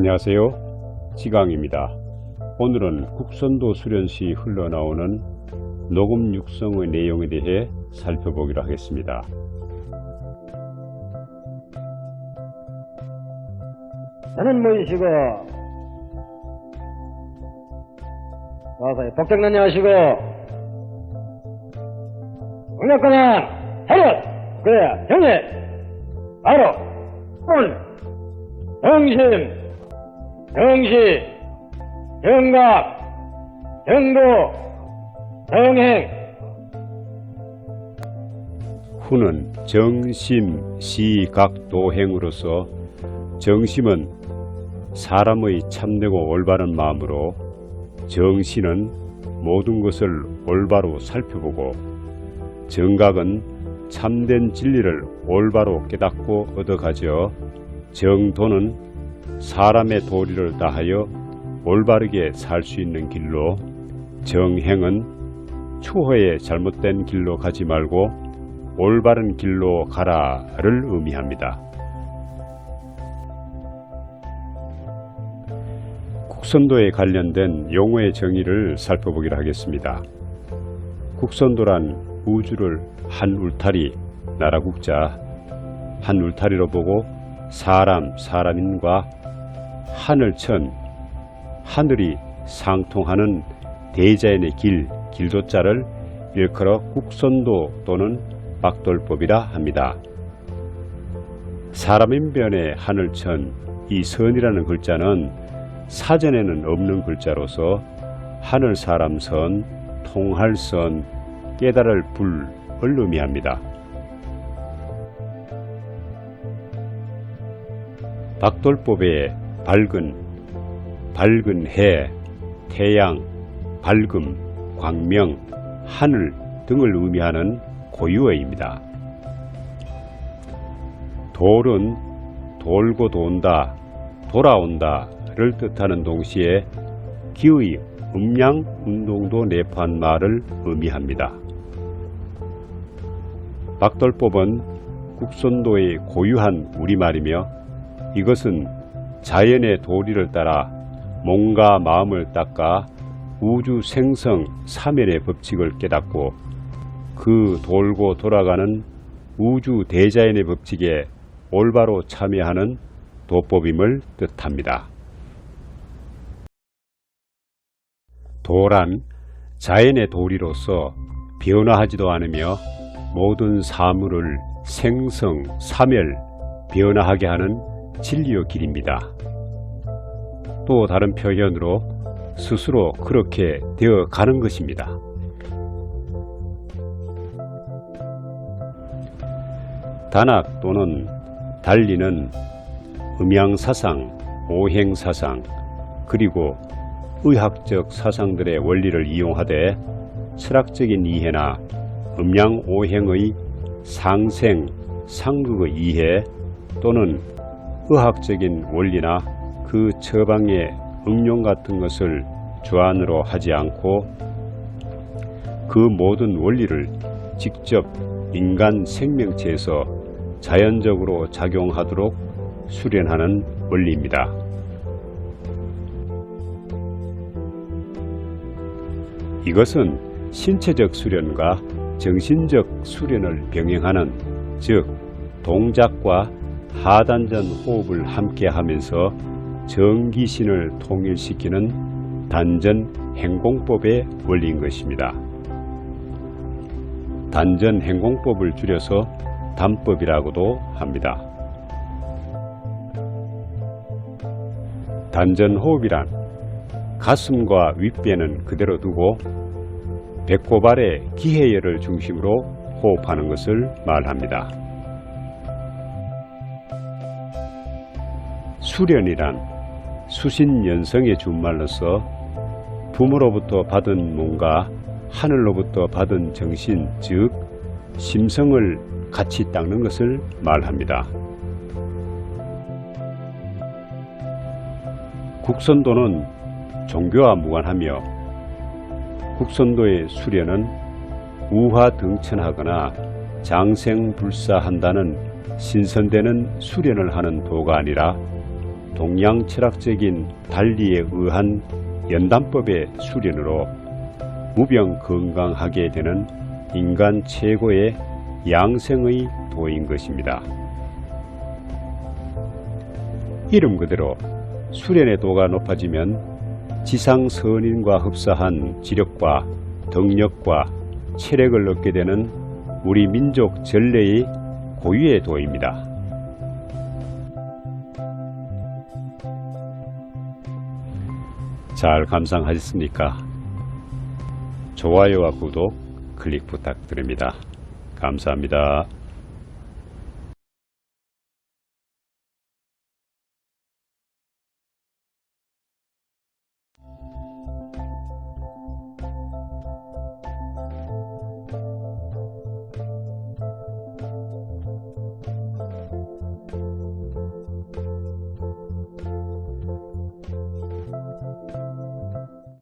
안녕하세요. 지강입니다. 오늘은 국선도 수련시 흘러나오는 녹음 육성의 내용에 대해 살펴보기로 하겠습니다. 나는 모이시고 와서 복장난이 하시고 강력관한 하루 그래 형님 바로 온 정심 정시 정각 정도 정행. 후는 정심, 시각, 도행으로서 정심은 사람의 참되고 올바른 마음으로 정시는 모든 것을 올바로 살펴보고 정각은 참된 진리를 올바로 깨닫고 얻어가져 정도는 사람의 도리를 다하여 올바르게 살 수 있는 길로 정행은 추호의 잘못된 길로 가지 말고 올바른 길로 가라를 의미합니다. 국선도에 관련된 용어의 정의를 살펴보기로 하겠습니다. 국선도란 우주를 한 울타리, 나라 국자, 한 울타리로 보고 사람, 사람인과 하늘천, 하늘이 상통하는 대자연의 길, 길조자를 일컬어 국선도 또는 박돌법이라 합니다. 사람인변의 하늘천, 이 선이라는 글자는 사전에는 없는 글자로서 하늘 사람 선, 통할 선, 깨달을 불을 의미합니다. 박돌법의 밝은, 밝은 해, 태양, 밝음, 광명, 하늘 등을 의미하는 고유어입니다. 돌은 돌고 돈다, 돌아온다를 뜻하는 동시에 기의 음양 운동도 내포한 말을 의미합니다. 박돌법은 국선도의 고유한 우리말이며 이것은 자연의 도리를 따라 몸과 마음을 닦아 우주 생성 사면의 법칙을 깨닫고 그 돌고 돌아가는 우주 대자연의 법칙에 올바로 참여하는 도법임을 뜻합니다. 도란 자연의 도리로서 변화하지도 않으며 모든 사물을 생성, 사멸, 변화하게 하는 진리의 길입니다. 또 다른 표현으로 스스로 그렇게 되어 가는 것입니다. 단학 또는 달리는 음양사상, 오행사상, 그리고 의학적 사상들의 원리를 이용하되 철학적인 이해나 음양 오행의 상생, 상극의 이해 또는 의학적인 원리나 그 처방의 응용 같은 것을 주안으로 하지 않고 그 모든 원리를 직접 인간 생명체에서 자연적으로 작용하도록 수련하는 원리입니다. 이것은 신체적 수련과 정신적 수련을 병행하는 즉 동작과 하단전 호흡을 함께 하면서 정기신을 통일시키는 단전 행공법의 원리인 것입니다. 단전 행공법을 줄여서 단법이라고도 합니다. 단전 호흡이란 가슴과 윗배는 그대로 두고 배꼽 아래 기해열을 중심으로 호흡하는 것을 말합니다. 수련이란 수신연성의 준말로서 부모로부터 받은 몸과 하늘로부터 받은 정신, 즉 심성을 같이 닦는 것을 말합니다. 국선도는 종교와 무관하며 국선도의 수련은 우화 등천하거나 장생불사한다는 신선되는 수련을 하는 도가 아니라 동양 철학적인 달리에 의한 연단법의 수련으로 무병 건강하게 되는 인간 최고의 양생의 도인 것입니다. 이름 그대로 수련의 도가 높아지면 지상 선인과 흡사한 지력과 덕력과 체력을 얻게 되는 우리 민족 전례의 고유의 도입니다. 잘 감상하셨습니까? 좋아요와 구독 클릭 부탁드립니다. 감사합니다.